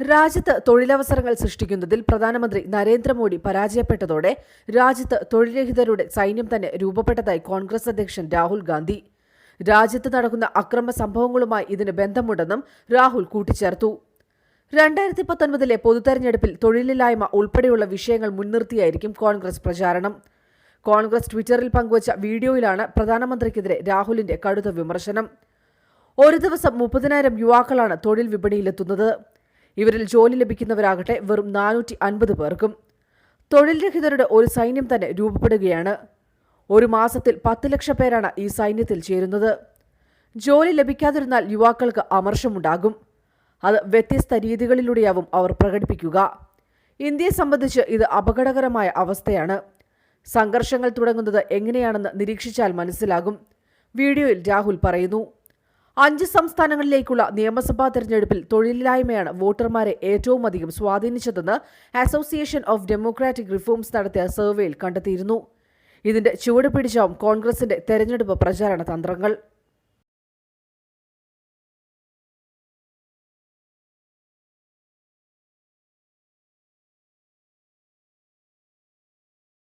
രാജ്യത്ത് തൊഴിലവസരങ്ങൾ സൃഷ്ടിക്കുന്നതിൽ പ്രധാനമന്ത്രി നരേന്ദ്രമോദി പരാജയപ്പെട്ടതോടെ രാജ്യത്ത് തൊഴിൽരഹിതരുടെ സൈന്യം തന്നെ രൂപപ്പെട്ടതായി കോൺഗ്രസ് അധ്യക്ഷൻ രാഹുൽ ഗാന്ധി. രാജ്യത്ത് നടക്കുന്ന അക്രമ സംഭവങ്ങളുമായി ഇതിന് ബന്ധമുണ്ടെന്നും രാഹുൽ കൂട്ടിച്ചേർത്തു. രണ്ടായിരത്തി പത്തൊൻപതിലെ പൊതുതെരഞ്ഞെടുപ്പിൽ തൊഴിലില്ലായ്മ ഉൾപ്പെടെയുള്ള വിഷയങ്ങൾ മുൻനിർത്തിയായിരിക്കും കോൺഗ്രസ് പ്രചാരണം. കോൺഗ്രസ് ട്വിറ്ററിൽ പങ്കുവച്ച വീഡിയോയിലാണ് പ്രധാനമന്ത്രിക്കെതിരെ രാഹുലിന്റെ കടുത്ത വിമർശനം. ഒരു ദിവസം മുപ്പതിനായിരം യുവാക്കളാണ് തൊഴിൽ വിപണിയിലെത്തുന്നത്. ഇവരിൽ ജോലി ലഭിക്കുന്നവരാകട്ടെ വെറും നാനൂറ്റി അൻപത് പേർക്കും. തൊഴിൽ രഹിതരുടെ ഒരു സൈന്യം തന്നെ രൂപപ്പെടുകയാണ്. ഒരു മാസത്തിൽ പത്ത് ലക്ഷം പേരാണ് ഈ സൈന്യത്തിൽ ചേരുന്നത്. ജോലി ലഭിക്കാതിരുന്നാൽ യുവാക്കൾക്ക് അമർഷമുണ്ടാകും. അത് വ്യത്യസ്ത രീതികളിലൂടെയാവും അവർ പ്രകടിപ്പിക്കുക. ഇന്ത്യയെ സംബന്ധിച്ച് ഇത് അപകടകരമായ അവസ്ഥയാണ്. സംഘർഷങ്ങൾ തുടങ്ങുന്നത് എങ്ങനെയാണെന്ന് നിരീക്ഷിച്ചാൽ മനസ്സിലാകും. വീഡിയോയിൽ രാഹുൽ പറയുന്നു. അഞ്ച് സംസ്ഥാനങ്ങളിലേക്കുള്ള നിയമസഭാ തെരഞ്ഞെടുപ്പിൽ തൊഴിലില്ലായ്മയാണ് വോട്ടർമാരെ ഏറ്റവും അധികം സ്വാധീനിച്ചതെന്ന് അസോസിയേഷൻ ഓഫ് ഡെമോക്രാറ്റിക് റിഫോംസ് നടത്തിയ സർവേയിൽ കണ്ടെത്തിയിരുന്നു. ഇതിന്റെ ചുവട് പിടിച്ചാവും കോൺഗ്രസിന്റെ തെരഞ്ഞെടുപ്പ് പ്രചാരണ തന്ത്രങ്ങൾ.